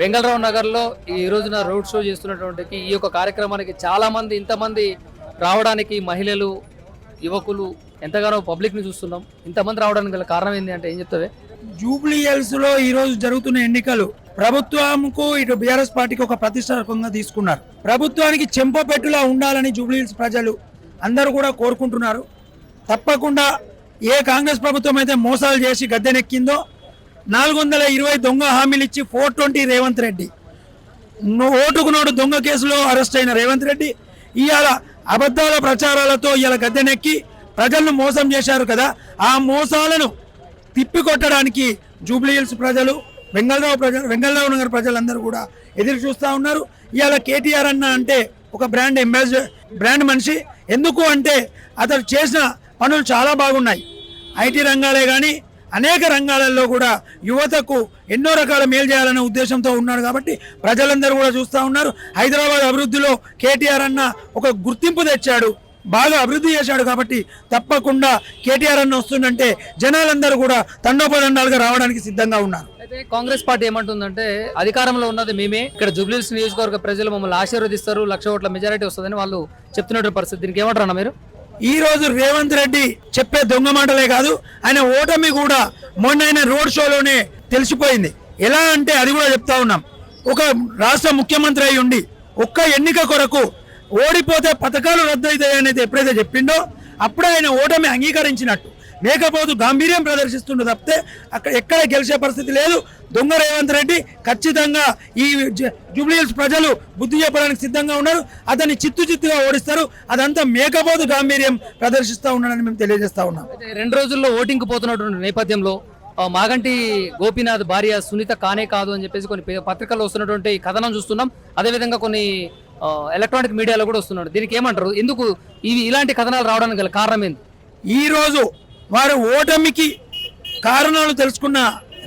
వెంగళరావు నగర్లో ఈ రోజున రోడ్ షో చేస్తున్నటువంటి ఈ యొక్క కార్యక్రమానికి చాలామంది ఇంతమంది రావడానికి మహిళలు యువకులు ఎంతగానో పబ్లిక్ని చూస్తున్నాం. ఇంతమంది రావడానికి గల కారణం ఏంటి అంటే ఏం చెప్తావే? జూబ్లీ హిల్స్లో ఈరోజు జరుగుతున్న ఎన్నికలు ప్రభుత్వంకు ఇటు బీఆర్ఎస్ పార్టీకి ఒక ప్రతిష్టాత్మకంగా తీసుకున్నారు. ప్రభుత్వానికి చెంపపెట్టులా ఉండాలని జూబ్లీ హిల్స్ ప్రజలు అందరూ కూడా కోరుకుంటున్నారు. తప్పకుండా ఏ కాంగ్రెస్ ప్రభుత్వం అయితే మోసాలు చేసి గద్దెనెక్కిందో నాలుగు వందల ఇరవై దొంగ హామీలు ఇచ్చి ఫోర్ ట్వంటీ రేవంత్ రెడ్డి. ఓటుకు నోడు దొంగ కేసులో అరెస్ట్ అయిన రేవంత్ రెడ్డి. ఇవాళ అబద్ధాల ప్రచారాలతో ఇవాళ గద్దెనెక్కి ప్రజలను మోసం చేశారు కదా. ఆ మోసాలను తిప్పికొట్టడానికి జూబ్లీ హిల్స్ ప్రజలు వెంగళరావు ప్రజలు వెంగళరావు నగర్ ప్రజలందరూ కూడా ఎదురు చూస్తూ ఉన్నారు. ఇవాళ కేటీఆర్ అన్న అంటే ఒక బ్రాండ్ అంబాసిడర్ బ్రాండ్ మనిషి. ఎందుకు అంటే అతను చేసిన పనులు చాలా బాగున్నాయి. ఐటీ రంగాలే కానీ అనేక రంగాలలో కూడా యువతకు ఎన్నో రకాల మేలు చేయాలనే ఉద్దేశంతో ఉన్నాడు కాబట్టి ప్రజలందరూ కూడా చూస్తూ ఉన్నారు. హైదరాబాద్ అభివృద్ధిలో కేటీఆర్ అన్న ఒక గుర్తింపు తెచ్చాడు. బాగా అభివృద్ధి చేశాడు కాబట్టి తప్పకుండా కేటీఆర్ అన్న వస్తుందంటే జనాలందరూ కూడా తండోపదండాలుగా రావడానికి సిద్ధంగా ఉన్నారు. అయితే కాంగ్రెస్ పార్టీ ఏమంటుందంటే అధికారంలో ఉన్నది మేమే ఇక్కడ జూబ్లీస్ నియోజకవర్గ ప్రజలు మమ్మల్ని ఆశీర్వదిస్తారు లక్ష ఓట్ల మెజారిటీ వస్తుందని వాళ్ళు చెప్తున్నటువంటి పరిస్థితి. దీనికి ఏమంటారు అన్న మీరు? ఈ రోజు రేవంత్ రెడ్డి చెప్పే దొంగ మాటలే కాదు ఆయన ఓటమి కూడా మొన్న ఆయన రోడ్ షోలోనే తెలిసిపోయింది. ఎలా అంటే అది కూడా చెప్తా ఉన్నాం. ఒక రాష్ట్ర ముఖ్యమంత్రి అయి ఉండి ఒక్క ఎన్నిక కొరకు ఓడిపోతే పథకాలు రద్దు అనేది ఎప్పుడైతే చెప్పిండో అప్పుడే ఆయన ఓటమి అంగీకరించినట్టు. లేకపోతే గాంభీర్యం ప్రదర్శిస్తుండే తప్పితే అక్కడ ఎక్కడ గెలిచే పరిస్థితి లేదు. దొంగ రేవంత్ రెడ్డి ఖచ్చితంగా ఈ జూబ్లీహిల్స్ ప్రజలు బుద్ధి చెప్పడానికి సిద్ధంగా ఉన్నారు. అతన్ని చిత్తు చిత్తుగా ఓడిస్తారు. అదంతా మేకపోతు గాంభీర్యం ప్రదర్శిస్తూ ఉన్నాడని మేము తెలియజేస్తా ఉన్నాం. రెండు రోజుల్లో ఓటింగ్ పోతున్నటువంటి నేపథ్యంలో మాగంటి గోపీనాథ్ భార్య సునీత కానే కాదు అని చెప్పేసి కొన్ని పత్రికల్లో వస్తున్నటువంటి కథనం చూస్తున్నాం. అదేవిధంగా కొన్ని ఎలక్ట్రానిక్ మీడియాలో కూడా వస్తున్నాడు దీనికి ఏమంటారు? ఎందుకు ఇవి ఇలాంటి కథనాలు రావడానికి గల కారణం ఏంది? ఈ రోజు వారు ఓటమికి కారణాలు తెలుసుకున్న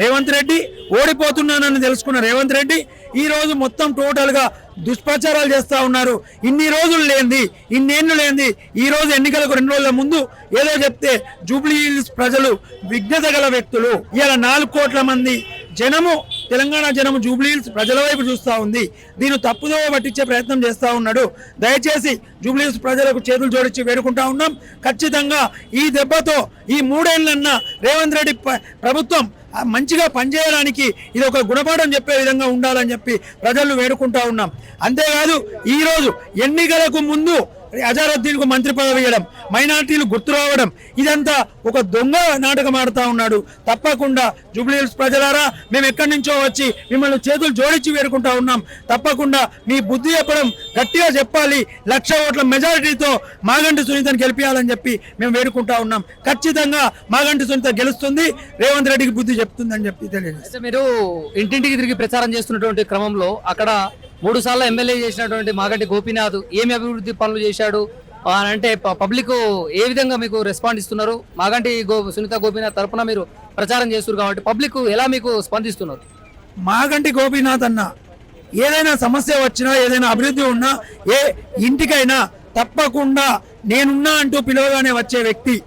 రేవంత్ రెడ్డి ఓడిపోతున్నానని తెలుసుకున్న రేవంత్ రెడ్డి ఈ రోజు మొత్తం టోటల్గా దుష్ప్రచారాలు చేస్తూ ఉన్నారు. ఇన్ని రోజులు లేనిది ఇన్నేళ్ళు లేనిది ఈ రోజు ఎన్నికలకు రెండు రోజుల ముందు ఏదో చెప్తే జూబ్లీ హిల్స్ ప్రజలు విఘ్నత గల వ్యక్తులు. ఇలా నాలుగు కోట్ల మంది జనము తెలంగాణ జనము జూబ్లీహిల్స్ ప్రజల వైపు చూస్తూ ఉంది. దీన్ని తప్పుదో పట్టించే ప్రయత్నం చేస్తూ ఉన్నాడు. దయచేసి జూబ్లీ ప్రజలకు చేతులు జోడించి వేడుకుంటా ఉన్నాం. ఖచ్చితంగా ఈ దెబ్బతో ఈ మూడేళ్ళన్నా రేవంత్ రెడ్డి ప్రభుత్వం మంచిగా పనిచేయడానికి ఇది ఒక గుణపాఠం చెప్పే విధంగా ఉండాలని చెప్పి ప్రజలు వేడుకుంటా ఉన్నాం. అంతేకాదు ఈరోజు ఎన్నికలకు ముందు అజారుద్దీన్కు మంత్రి పదవి ఇవ్వడం మైనార్టీలు గుర్తు రావడం ఇదంతా ఒక దొంగ నాటకం ఆడుతూ ఉన్నాడు. తప్పకుండా జూబ్లీహిల్స్ ప్రజలారా మేము ఎక్కడి నుంచో వచ్చి మిమ్మల్ని చేతులు జోడించి వేడుకుంటా ఉన్నాం. తప్పకుండా మీ బుద్ధి చెప్పడం గట్టిగా చెప్పాలి. లక్ష ఓట్ల మెజారిటీతో మాగంటి సునీతను గెలిపించాలని చెప్పి మేము వేడుకుంటా ఉన్నాం. ఖచ్చితంగా మాగంటి సునీత గెలుస్తుంది. రేవంత్ రెడ్డికి బుద్ధి చెప్తుందని చెప్పి తెలియదు అయితే మీరు ఇంటింటికి తిరిగి ప్రచారం చేస్తున్నటువంటి క్రమంలో అక్కడ మూడు సార్లు ఎమ్మెల్యే చేసినటువంటి మాగంటి గోపీనాథ్ ఏమి అభివృద్ధి పనులు చేశాడు? అని అంటే ప- పబ్లిక్ ఏ విధంగా మీకు రెస్పాండ్ ఇస్తున్నారు? మాగంటి గో సునీత గోపీనాథ్ తరపున మీరు ప్రచారం చేస్తున్నారు కాబట్టి పబ్లిక్ ఎలా మీకు స్పందిస్తున్నారు? మాగంటి గోపీనాథ్ అన్న ఏదైనా సమస్య వచ్చినా ఏదైనా అభివృద్ధి ఉన్నా ఏ ఇంటికైనా తప్పకుండా నేనున్నా అంటూ పిలవగానే వచ్చే వ్యక్తి.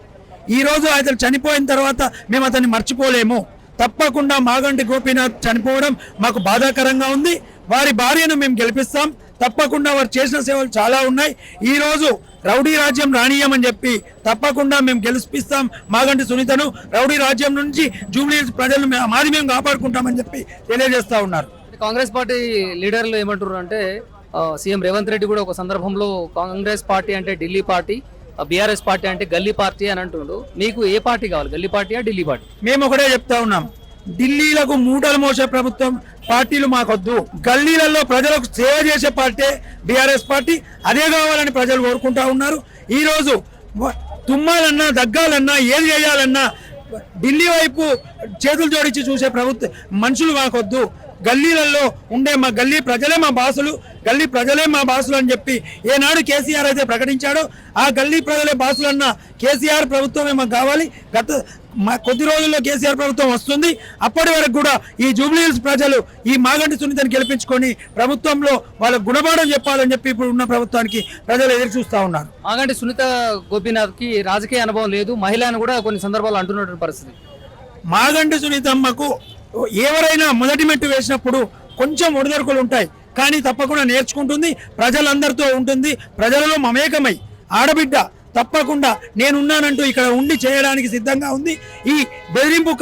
ఈ రోజు అతను చనిపోయిన తర్వాత మేము అతన్ని మర్చిపోలేము. తప్పకుండా మాగంటి గోపీనాథ్ చనిపోవడం మాకు బాధాకరంగా ఉంది. వారి భార్యను మేము గెలిపిస్తాం. తప్పకుండా వారు చేసిన సేవలు చాలా ఉన్నాయి. ఈ రోజు రౌడీ రాజ్యం రాణీయమని చెప్పి తప్పకుండా మేము గెలిపిస్తాం. మాగంటి సునీతను రౌడీ రాజ్యం నుంచి జూబ్లీ ప్రజలను మాది మేము కాపాడుకుంటామని చెప్పి తెలియజేస్తా ఉన్నారు. కాంగ్రెస్ పార్టీ లీడర్లు ఏమంటారు అంటే సీఎం రేవంత్ రెడ్డి కూడా ఒక సందర్భంలో కాంగ్రెస్ పార్టీ అంటే ఢిల్లీ పార్టీ బీఆర్ఎస్ పార్టీ అంటే గల్లీ పార్టీ అని అంటుండు. మీకు ఏ పార్టీ కావాలి? గల్లీ పార్టీయా ఢిల్లీ పార్టీ? మేము ఒకటే చెప్తా ఉన్నాం. ఢిల్లీలకు మూటలు మోసే ప్రభుత్వం పార్టీలు మాకొద్దు. గల్లీలలో ప్రజలకు సేవ చేసే పార్టీ బీఆర్ఎస్ పార్టీ అదే కావాలని ప్రజలు కోరుకుంటా ఉన్నారు. ఈరోజు తుమ్మాలన్నా దగ్గాలన్నా ఏది చేయాలన్నా ఢిల్లీ వైపు చేతులు జోడించి చూసే ప్రభుత్వ మనుషులు మాకొద్దు. గల్లీలలో ఉండే మా గల్లీ ప్రజలే మా బాసులు గల్లీ ప్రజలే మా బాసులు అని చెప్పి ఏనాడు కేసీఆర్ అయితే ప్రకటించాడో ఆ గల్లీ ప్రజలే బాసులు అన్న కేసీఆర్ ప్రభుత్వమే మాకు కావాలి. గత మా కొద్ది రోజుల్లో కేసీఆర్ ప్రభుత్వం వస్తుంది. అప్పటి వరకు కూడా ఈ జూబ్లీ హిల్స్ ప్రజలు ఈ మాగంటి సునీతని గెలిపించుకొని ప్రభుత్వంలో వాళ్ళ గుణపాఠం చెప్పాలని చెప్పి ఇప్పుడు ఉన్న ప్రభుత్వానికి ప్రజలు ఎదురు చూస్తా ఉన్నారు. మాగంటి సునీత గోపీనాథ్కి రాజకీయ అనుభవం లేదు. మహిళ అని కూడా కొన్ని సందర్భాలు అంటున్నటువంటి పరిస్థితి. మాగంటి సునీతమ్మకు ఎవరైనా మొదటి మెట్టు వేసినప్పుడు కొంచెం ఒడిదొడుకులు ఉంటాయి. కానీ తప్పకుండా నేర్చుకుంటుంది. ప్రజలందరితో ఉంటుంది. ప్రజలలో మమేకమై ఆడబిడ్డ తప్పకుండా నేనున్నానంటూ ఇక్కడ ఉండి చేయడానికి సిద్ధంగా ఉంది. ఈ బెదిరింపు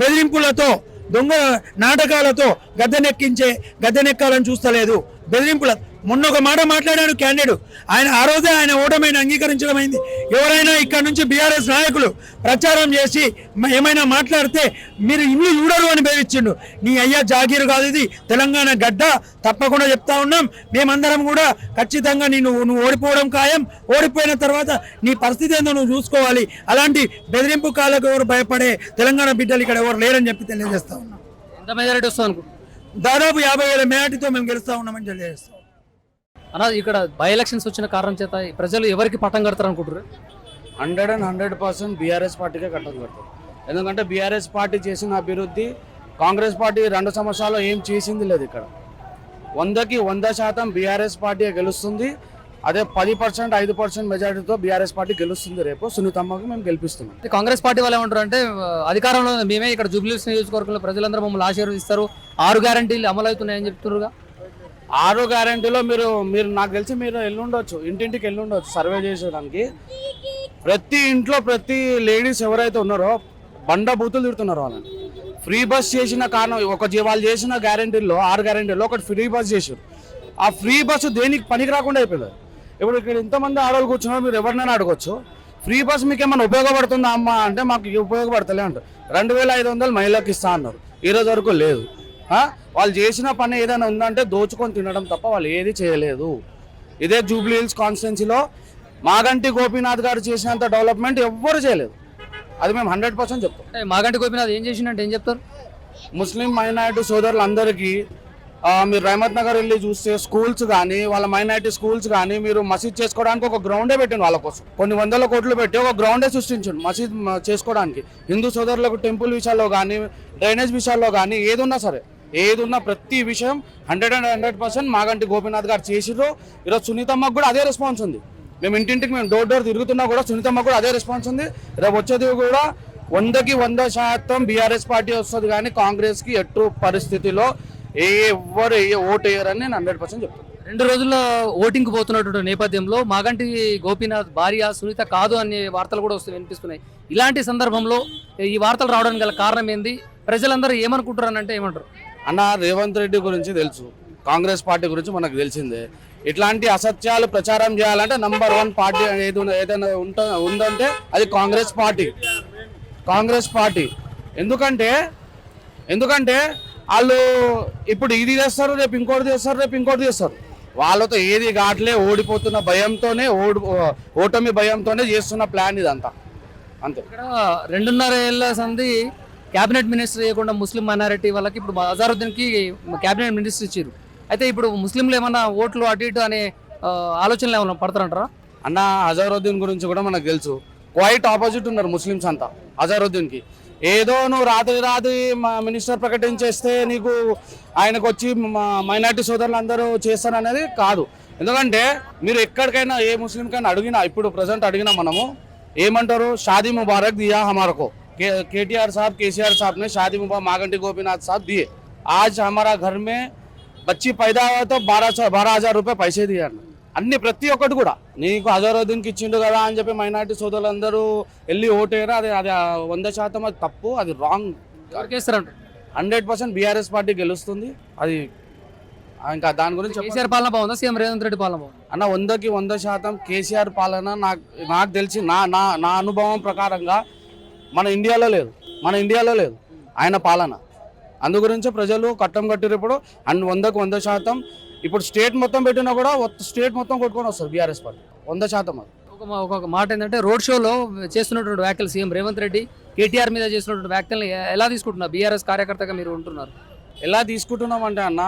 బెదిరింపులతో దొంగ నాటకాలతో గద్దెనెక్కించే గద్దెనెక్కాలని చూస్తలేదు. బెదిరింపుల మొన్న ఒక మాట మాట్లాడాడు క్యాండిడేట్. ఆయన ఆ రోజే ఆయన ఓటమైన అంగీకరించడం అయింది ఎవరైనా ఇక్కడ నుంచి బీఆర్ఎస్ నాయకులు ప్రచారం చేసి ఏమైనా మాట్లాడితే మీరు ఇల్లు చూడరు అని బెదిరించిండు. నీ అయ్యా జాగీరు కాదు ఇది. తెలంగాణ గడ్డ. తప్పకుండా చెప్తా ఉన్నాం. మేమందరం కూడా ఖచ్చితంగా నేను నువ్వు ఓడిపోవడం ఖాయం. ఓడిపోయిన తర్వాత నీ పరిస్థితి ఏందో నువ్వు చూసుకోవాలి. అలాంటి బెదిరింపు కాలకు ఎవరు భయపడే తెలంగాణ బిడ్డలు ఇక్కడ ఎవరు లేరని చెప్పి తెలియజేస్తా ఉన్నాం. ఎంత మెజారిటీ వస్తుంది అనుకుంటున్నారు దాదాపు యాభై వేల మేటితో మేము గెలుస్తా ఉన్నామని తెలియజేస్తాం అన్న ఇక్కడ బై ఎలక్షన్స్ వచ్చిన కారణం చేత ప్రజలు ఎవరికి పట్టం కడతారు అనుకుంటారు hundred and hundred percent BRS పార్టీకే కట్టం కడతారు. ఎందుకంటే బీఆర్ఎస్ పార్టీ చేసిన అభివృద్ధి కాంగ్రెస్ పార్టీ రెండు సంవత్సరాలు ఏం చేసింది లేదు ఇక్కడ. వందకి వంద శాతం బీఆర్ఎస్ పార్టీ గెలుస్తుంది. అదే పది పర్సెంట్ ఐదు పర్సెంట్ మెజారిటీతో బీఆర్ఎస్ పార్టీ గెలుస్తుంది రేపు. సునీతమ్మకు మేము గెలిపిస్తున్నాం. కాంగ్రెస్ పార్టీ వాళ్ళు ఏమంటారు అంటే అధికారంలో మేమే ఇక్కడ జూబ్లీస్ నియోజకవర్గంలో ప్రజలందరూ మమ్మల్ని ఆశీర్వదిస్తారు. ఆరు గ్యారంటీలు అమలు అవుతున్నాయని చెప్తున్నారుగా. ఆరో గ్యారంటీలో మీరు మీరు నాకు తెలిసి మీరు ఎల్లుండొచ్చు ఇంటింటికి ఎల్లుండొచ్చు సర్వే చేసేయడానికి ప్రతి ఇంట్లో ప్రతి లేడీస్ ఎవరైతే ఉన్నారో బండ బూతులు తిడుతున్నారు వాళ్ళని. ఫ్రీ బస్ చేసిన కారణం ఒక వాళ్ళు చేసిన గ్యారంటీల్లో ఆరు గ్యారంటీలో ఒకటి ఫ్రీ బస్ చేశారు. ఆ ఫ్రీ బస్సు దేనికి పనికి రాకుండా అయిపోయింది. ఇప్పుడు ఇక్కడ ఇంతమంది ఆడవాళ్ళు కూర్చున్నారు మీరు ఎవరినైనా అడగొచ్చు. ఫ్రీ బస్ మీకు ఏమైనా ఉపయోగపడుతుందా అమ్మా అంటే మాకు ఉపయోగపడతలే అంటారు. రెండు వేల ఐదు వందలు మహిళలకు ఇస్తా అన్నారు. ఈ రోజు వరకు లేదు. వాళ్ళు చేసిన పని ఏదైనా ఉందంటే దోచుకొని తినడం తప్ప వాళ్ళు ఏది చేయలేదు. ఇదే జూబ్లీ హిల్స్ కాన్స్టిట్యున్సీలో మాగంటి గోపీనాథ్ గారు చేసినంత డెవలప్మెంట్ ఎవ్వరు చేయలేదు. అది మేము హండ్రెడ్ పర్సెంట్ చెప్తాం. మాగంటి గోపినాథ్ ఏం చేసిందంటే ఏం చెప్తారు? ముస్లిం మైనారిటీ సోదరులందరికీ మీరు రహమత్ నగర్ వెళ్ళి చూస్తే స్కూల్స్ కానీ వాళ్ళ మైనారిటీ స్కూల్స్ కానీ మీరు మసీద్ చేసుకోవడానికి ఒక గ్రౌండే పెట్టిండు వాళ్ళ కోసం. కొన్ని వందల కోట్లు పెట్టి ఒక గ్రౌండే సృష్టించండి మసీద్ చేసుకోవడానికి. హిందూ సోదరులకు టెంపుల్ విషయాల్లో కానీ డ్రైనేజ్ విషయాల్లో కానీ ఏది ఉన్నా సరే. ఏది ప్రతి విషయం hundred and hundred percent Maganti Gopinath గారు చేసిర్రు. ఈరోజు సునీతమ్మకు కూడా అదే రెస్పాన్స్ ఉంది. మేము ఇంటింటికి మేము డోర్ డోర్ తిరుగుతున్నా కూడా సునీతమ్మకు కూడా అదే రెస్పాన్స్ ఉంది. రేపు వచ్చేది కూడా వందకి వంద శాతం బీఆర్ఎస్ పార్టీ వస్తుంది కానీ కాంగ్రెస్కి ఎటు పరిస్థితిలో ఏ ఎవ్వరు ఏ ఓటు వేయరని నేను హండ్రెడ్ పర్సెంట్ చెప్తాను రెండు రోజుల్లో ఓటింగ్కి పోతున్నటువంటి నేపథ్యంలో మాగంటి గోపీనాథ్ భార్య సునీత కాదు అనే వార్తలు కూడా వస్తూ వినిపిస్తున్నాయి. ఇలాంటి సందర్భంలో ఈ వార్తలు రావడానికి గల కారణం ఏంది? ప్రజలందరూ ఏమనుకుంటారు అని అంటే ఏమంటారు? అన్న రేవంత్ రెడ్డి గురించి తెలుసు. కాంగ్రెస్ పార్టీ గురించి మనకు తెలిసిందే. ఇట్లాంటి అసత్యాలు ప్రచారం చేయాలంటే నంబర్ వన్ పార్టీ ఏది ఏదైనా ఉంట ఉందంటే అది కాంగ్రెస్ పార్టీ. కాంగ్రెస్ పార్టీ. ఎందుకంటే ఎందుకంటే వాళ్ళు ఇప్పుడు ఇది చేస్తారు రేపు ఇంకోటి చేస్తారు రేపు ఇంకోటి చేస్తారు. వాళ్ళతో ఏది కావట్లే ఓడిపోతున్న భయంతోనే ఓడి ఓటమి భయంతోనే చేస్తున్న ప్లాన్ ఇదంతా. అంతే. ఇక్కడ రెండున్నర ఏళ్ళ సంది క్యాబినెట్ మినిస్టర్ చేయకుండా ముస్లిం మైనారిటీ వాళ్ళకి ఇప్పుడు అజారుద్దీన్కి క్యాబినెట్ మినిస్టర్ ఇచ్చారు. అయితే ఇప్పుడు ముస్లింలు ఏమన్నా ఓట్లు అటు ఇటు అనే ఆలోచనలు ఏమన్నా పడతారంటారా? అన్న అజారుద్దీన్ గురించి కూడా మనకు తెలుసు. క్వైట్ ఆపోజిట్ ఉన్నారు ముస్లిమ్స్ అంతా అజారుద్దీన్కి. ఏదో నువ్వు రాత్రి రాత్రి మా మినిస్టర్ ప్రకటించేస్తే నీకు ఆయనకు వచ్చి మైనార్టీ సోదరులు అందరూ చేస్తారనేది కాదు. ఎందుకంటే మీరు ఎక్కడికైనా ఏ ముస్లింకైనా అడిగినా ఇప్పుడు ప్రజెంట్ అడిగినా మనము ఏమంటారు? షాదీ ముబారక్ దియా హమారకో. के केटीआर साहब केसीआर साहब ने शादी मुबारक मागंटी गोपीनाथ साहब दिए आज हमारा घर में बच्ची पैदा हुआ तो बारह सौ बारह हजार रुपये पैसे दिए అన్న అన్ని ప్రతి ఒక్కటి కూడా నీకు హజారుద్దీన్కి ఇచ్చిండు కదా అని చెప్పి మైనార్టీ సోదరులందరూ వెళ్ళి ఓటేరా అది అది ఆ వంద శాతం అది తప్పు అది wrong ఎవరికేస్తారంటారు hundred percent BRS party గెలుస్తుంది అది ఇంకా దాని గురించి చెప్పాలి. కేసీఆర్ పాలన బాగుందా సీఎం రేవంత్ రెడ్డి పాలన బాగుందా అన్న వందకి వంద శాతం కేసీఆర్ పాలన నాకు నాకు తెలిసి నా నా నా అనుభవం ప్రకారంగా మన ఇండియాలో లేదు. మన ఇండియాలో లేదు. ఆయన పాలన. అందు గురించి ప్రజలు కట్టం కట్టిరు ఇప్పుడు. అండ్ వందకు వంద శాతం ఇప్పుడు స్టేట్ మొత్తం పెట్టినా కూడా స్టేట్ మొత్తం కొట్టుకొని వస్తారు బీఆర్ఎస్ పార్టీ. వంద శాతం అది. ఒక మాట ఏంటంటే రోడ్ షోలో చేస్తున్నటువంటి వ్యాఖ్యలు సీఎం రేవంత్ రెడ్డి కేటీఆర్ మీద చేస్తున్నటువంటి వ్యాఖ్యలు ఎలా తీసుకుంటున్నారు? బీఆర్ఎస్ కార్యకర్తగా మీరు ఉంటున్నారు? ఎలా తీసుకుంటున్నాం అంటే అన్న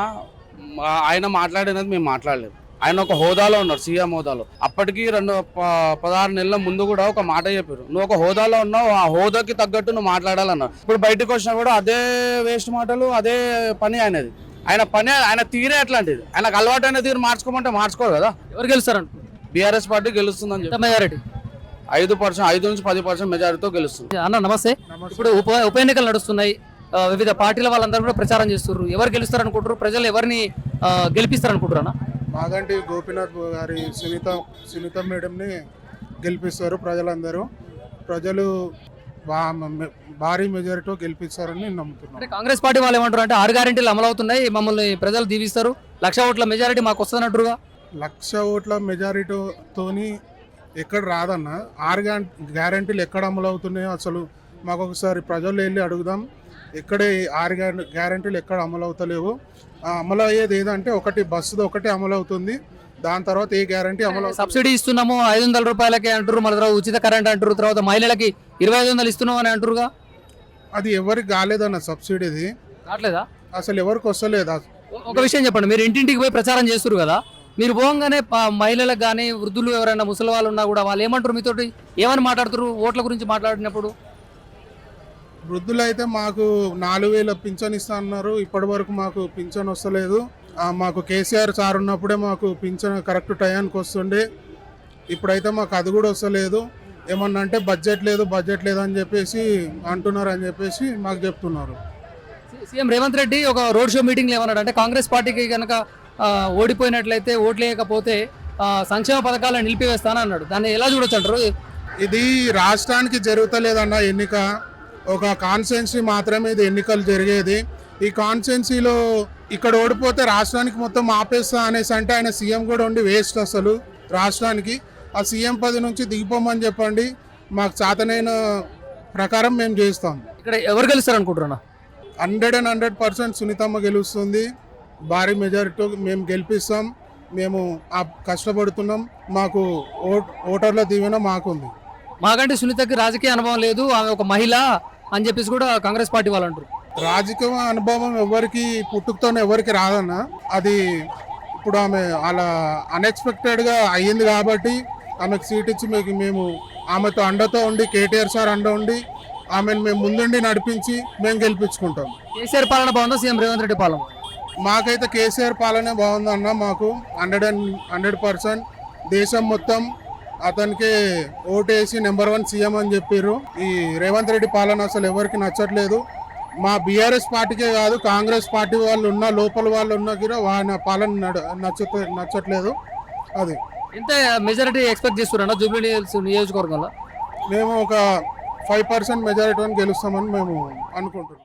ఆయన మాట్లాడినది మేము మాట్లాడలేదు. ఆయన ఒక హోదాలో ఉన్నారు సీఎం హోదాలో. అప్పటికి రెండు పదహారు నెలల ముందు కూడా ఒక మాట చెప్పారు. నువ్వు ఒక హోదాలో ఉన్నావు ఆ హోదాకి తగ్గట్టు నువ్వు మాట్లాడాలన్నారు ఇప్పుడు బయటకు వచ్చినా కూడా అదే వేస్ట్ మాటలు అదే పని ఆయనది. ఆయన పని ఆయన తీరే అట్లాంటిది. ఆయనకు అలవాటైన తీరు మార్చుకోమంటే మార్చుకోరు కదా. ఎవరు గెలుస్తారంట బీఆర్ఎస్ పార్టీ గెలుస్తుందని చెప్పి. మెజారిటీ ఐదు పర్సెంట్ ఐదు నుంచి పది పర్సెంట్ మెజారిటీతో గెలుస్తుంది. అన్న నమస్తే. ఇప్పుడు ఉప ఉప ఎన్నికలు నడుస్తున్నాయి. వివిధ పార్టీల వాళ్ళందరూ కూడా ప్రచారం చేస్తున్నారు ఎవరు గెలుస్తారు అనుకుంటారు ప్రజలు ఎవరిని ఆ, గెలిపిస్తారు అనుకుంటారా మాగంటి గోపీనాథ్ గారి సునీత సునీత మేడంని గెలిపిస్తారు ప్రజలందరూ. ప్రజలు భారీ మెజారిటీతో గెలిపిస్తారని నమ్ముతున్నాం అంటే కాంగ్రెస్ పార్టీ వాళ్ళు ఏమంటారు అంటే ఆరు గ్యారెంటీలు అమలు అవుతున్నాయి మమ్మల్ని ప్రజలు దీవిస్తారు. లక్ష ఓట్ల మెజారిటీ మాకు వస్తుందంటారుగా లక్ష ఓట్ల మెజారిటీతోని ఎక్కడ రాదన్న. ఆరు గ్యారంటీలు ఎక్కడ అమలు అవుతున్నాయో అసలు మాకు ఒకసారి ప్రజలు వెళ్ళి అడుగుదాం. ఎక్కడ ఆరు గ్యారంటీలు ఎక్కడ అమలు అవుతలేవు ఆ అమలు అయ్యేది ఏదంటే ఒకటి బస్సుది ఒకటి అమలు అవుతుంది. దాని తర్వాత ఏ గ్యారంటీ అమలు సబ్సిడీ ఇస్తున్నాము ఐదు వందల రూపాయలకి అంటారు మళ్ళీ తర్వాత ఉచిత కరెంట్ అంటారు తర్వాత మహిళలకి ఇరవై ఐదు వందలు ఇస్తున్నాం అని అంటారుగా అది ఎవరికి కాలేదన్న సబ్సిడీది. కావట్లేదా అసలు ఎవరికి వస్తలేదు? ఒక విషయం చెప్పండి మీరు ఇంటింటికి పోయి ప్రచారం చేస్తారు కదా మీరు పోగానే మహిళలకు కానీ వృద్ధులు ఎవరైనా ముసలి వాళ్ళు ఉన్నా కూడా వాళ్ళు ఏమంటారు మీతోటి? ఏమని మాట్లాడుతారు ఓట్ల గురించి మాట్లాడినప్పుడు? వృద్ధులు అయితే మాకు నాలుగు వేల పింఛన్ ఇస్తా అన్నారు. ఇప్పటి వరకు మాకు పింఛన్ వస్తలేదు. మాకు కేసీఆర్ సార్ ఉన్నప్పుడే మాకు పింఛన్ కరెక్ట్ టయానికి వస్తుండే. ఇప్పుడైతే మాకు అది కూడా వస్తలేదు. ఏమన్నా అంటే బడ్జెట్ లేదు బడ్జెట్ లేదు అని చెప్పేసి అంటున్నారు అని చెప్పేసి మాకు చెప్తున్నారు. సీఎం రేవంత్ రెడ్డి ఒక రోడ్ షో మీటింగ్లో ఏమన్నాడు అంటే కాంగ్రెస్ పార్టీకి కనుక ఓడిపోయినట్లయితే ఓట్లు వేయకపోతే ఆ, సంక్షేమ పథకాలను నిలిపివేస్తానని అన్నాడు దాన్ని ఎలా చూడొచ్చు అంటారు? ఇది రాష్ట్రానికి జరుగుతలేదన్న ఎన్నిక. ఒక కాన్స్టిట్యున్సీ మాత్రమే ఇది ఎన్నికలు జరిగేది. ఈ కాన్స్టిట్యున్సీలో ఇక్కడ ఓడిపోతే రాష్ట్రానికి మొత్తం ఆపేస్తా అనేసి అంటే ఆయన సీఎం కూడా ఉండి వేస్ట్ అసలు రాష్ట్రానికి. ఆ సీఎం పది నుంచి దిగిపోమని చెప్పండి. మాకు చేతనైన ప్రకారం మేము చేస్తాం. ఇక్కడ ఎవరు గెలుస్తారు అనుకుంటున్నా హండ్రెడ్ అండ్ హండ్రెడ్ పర్సెంట్ సునీతమ్మ గెలుస్తుంది. భారీ మెజారిటీ మేము గెలిపిస్తాం. మేము కష్టపడుతున్నాం. మాకు ఓట్ ఓటర్ల దీవెన మాకుంది. మాకంటే సునీతకి రాజకీయ అనుభవం లేదు ఆమె ఒక మహిళ అని చెప్పేసి కూడా కాంగ్రెస్ పార్టీ వాళ్ళు అంటారు. రాజకీయ అనుభవం ఎవరికి పుట్టుకతోనే ఎవరికి రాదన్న అది ఇప్పుడు ఆమె అలా అన్ఎక్స్పెక్టెడ్గా అయ్యింది కాబట్టి ఆమెకు సీట్ ఇచ్చి మీకు మేము ఆమెతో అండతో ఉండి కేటీఆర్ సార్ అండ ఉండి ఆమెను మేము ముందుండి నడిపించి మేము గెలిపించుకుంటాం. కేసీఆర్ పాలన బాగుందా? సీఎం రేవంత్ రెడ్డి పాలన మాకైతే కేసీఆర్ పాలనే బాగుందన్న మాకు హండ్రెడ్ అండ్ హండ్రెడ్ పర్సెంట్ దేశం మొత్తం అతనికి ఓటేసి నెంబర్ వన్ సీఎం అని చెప్పారు ఈ రేవంత్ రెడ్డి పాలన అసలు ఎవరికి నచ్చట్లేదు. మా బీఆర్ఎస్ పార్టీకే కాదు కాంగ్రెస్ పార్టీ వాళ్ళు ఉన్న లోపల వాళ్ళు ఉన్న కూడా ఆయన పాలన నచ్చత నచ్చట్లేదు. అది. ఎంత మెజారిటీ ఎక్స్పెక్ట్ చేస్తున్నారా జూబ్లీ నియోజకవర్గంలో? మేము ఒక ఫైవ్ పర్సెంట్ మెజారిటీని గెలుస్తామని మేము అనుకుంటున్నాం.